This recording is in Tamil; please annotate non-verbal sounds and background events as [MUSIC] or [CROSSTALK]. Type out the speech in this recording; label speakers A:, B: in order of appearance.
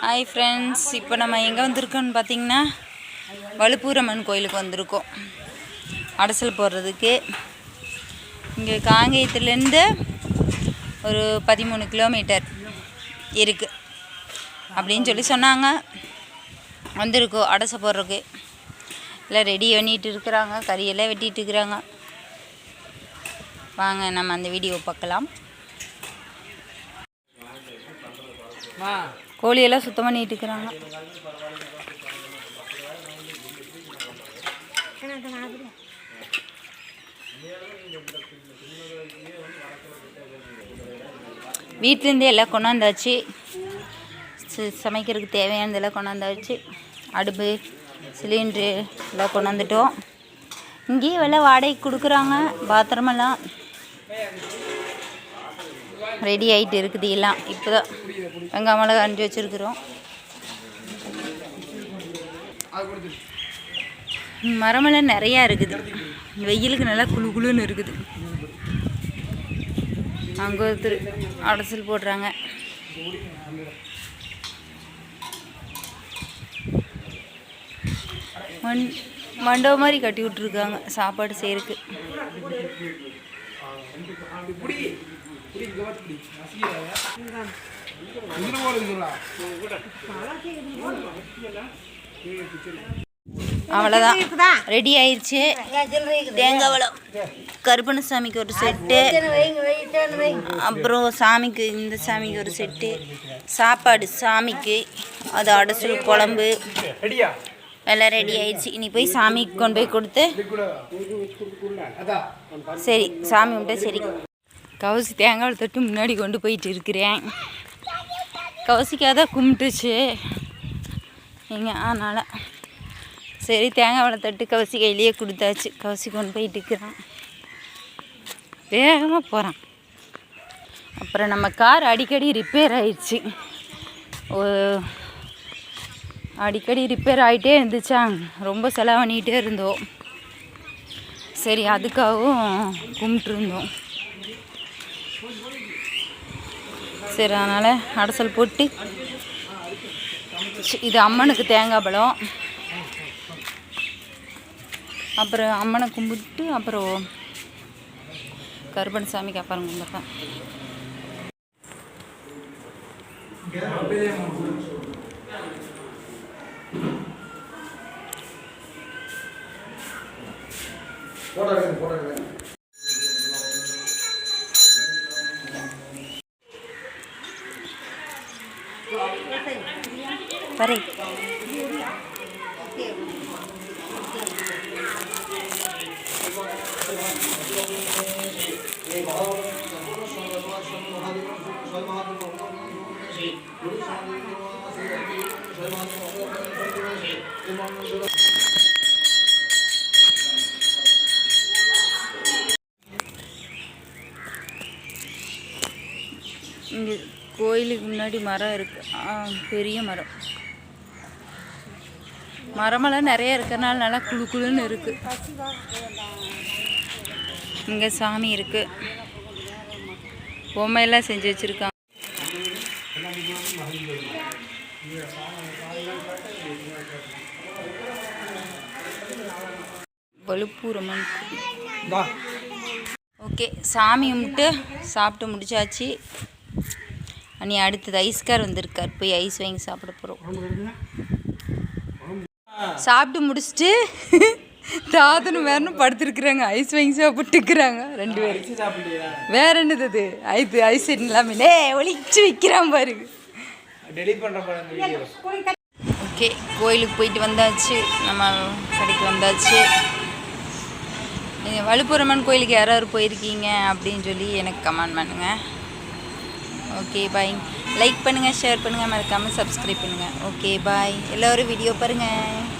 A: ஹாய் ஃப்ரெண்ட்ஸ் இப்போ நம்ம எங்கே வந்திருக்கோம்னு பார்த்தீங்கன்னா வலுப்பூரம்மன் கோயிலுக்கு வந்திருக்கோம். அடசல் போடுறதுக்கு. இங்கே காங்கேயத்துலேருந்து ஒரு பதிமூணு கிலோமீட்டர் இருக்குது அப்படின்னு சொல்லி சொன்னாங்க. வந்திருக்கோம். அடசை போடுறதுக்கு. எல்லாம் ரெடி பண்ணிகிட்டு இருக்கிறாங்க. கறியெல்லாம் வெட்டிகிட்டு இருக்கிறாங்க. வாங்க நம்ம அந்த வீடியோ பார்க்கலாம். கோழியெல்லாம் சுத்தம் பண்ணிட்டு இருக்கிறாங்க வீட்டிலேருந்தே எல்லாம் கொண்டாந்தாச்சு. சமைக்கிறதுக்கு தேவையானதெல்லாம் கொண்டாந்தாச்சு. அடுப்பு சிலிண்ட்ரு எல்லாம் கொண்டாந்துட்டோம். இங்கேயும் விலை வாடகைக்கு கொடுக்குறாங்க. பாத்திரமெல்லாம். ரெடி ஆகிட்டு இருக்குது எல்லாம். இப்போ தான் வெங்காய மிளகா அரிஞ்சு வச்சுருக்குறோம். மரமெல்லாம் நிறையா இருக்குது. வெயிலுக்கு நல்லா குளு குளுன்னு இருக்குது. அங்கே ஒருத்தர் அடைசல் போடுறாங்க. மண் மண்டபம் மாதிரி கட்டி விட்ருக்காங்க சாப்பாடு செய்கிறதுக்கு அவ்வளோதான் ரெடி ஆயிடுச்சு தேங்காய் வளம் கருப்பணசாமிக்கு ஒரு செட்டு அப்புறம் சாமிக்கு இந்த சாமிக்கு ஒரு செட்டு சாப்பாடு சாமிக்கு அது அடசல் குழம்பு. எல்லாம் ரெடி ஆயிடுச்சு இனி போய் சாமிக்கு கொண்டு போய் கொடுத்து சரி சாமி கும்பிட்டா சரி. கவுசி தேங்காய் தொட்டு முன்னாடி கொண்டு போயிட்டு இருக்கிறேன். கவசிக்காக தான் கும்பிட்டுச்சு. நீங்க அதனால் சரி தேங்காய் வளை தட்டு கவசி கையிலேயே கொடுத்தாச்சு. கவசி கொண்டு போயிட்டு இருக்கிறான். வேகமாக போகிறான் அப்புறம் நம்ம கார் அடிக்கடி ரிப்பேர் ஆயிடுச்சு ஓ- அடிக்கடி ரிப்பேர் ஆகிட்டே இருந்துச்சா ரொம்ப செலவு பண்ணிகிட்டே இருந்தோம். சரி அதுக்காகவும் கும்பிட்டுருந்தோம். சரி அதனால் அடசல் போட்டு இது அம்மனுக்கு தேங்காய் பழம். அப்புறம் அம்மனை கும்பிட்டு அப்புறம் கருப்பன் சாமிக்கு அப்புறம் கும்பிட்டேன் வரேன் இங்கே கோயிலுக்கு முன்னாடி மரம் இருக்கு. ஆ, பெரிய மரம். மரமெல்லாம் நிறைய இருக்கிறனால நல்லா குளு குளுன்னு இருக்கு. இங்கே சாமி இருக்கு. பொம்மையெல்லாம் செஞ்சு வச்சிருக்காங்க. வலுப்பூரம்மன். ஓகே சாமி கும்பிட்டு சாப்பிட்டு முடிச்சாச்சு. அனி அடுத்தது ஐஸ்கார் வந்திருக்கார். போய் ஐஸ் வாங்கி சாப்பிட போகிறோம் சாப்பிட்டு முடிச்சுட்டு [LAUGHS] தாத்தனும் வேறனும் படுத்துருக்குறாங்க. ஐஸ் வாங்கி சாப்பிட்டுக்கிறாங்க ரெண்டு பேரும். வேற என்னது அது? ஐஸ் ஐஸ் இல்லாமல் டே ஒளிச்சு வைக்கிறான்
B: பாருங்க
A: ஓகே கோயிலுக்கு போயிட்டு வந்தாச்சு. நம்ம கடைக்கு வந்தாச்சு. வலுப்புரம்மன் கோயிலுக்கு யாராவது போயிருக்கீங்க அப்படின்னு சொல்லி எனக்கு கமெண்ட் பண்ணுங்கள் ஓகே பாய் லைக் பண்ணுங்கள் ஷேர் பண்ணுங்கள் மறக்காமல் சப்ஸ்கிரைப் பண்ணுங்கள் ஓகே பாய் எல்லோரும் வீடியோ பாருங்கள்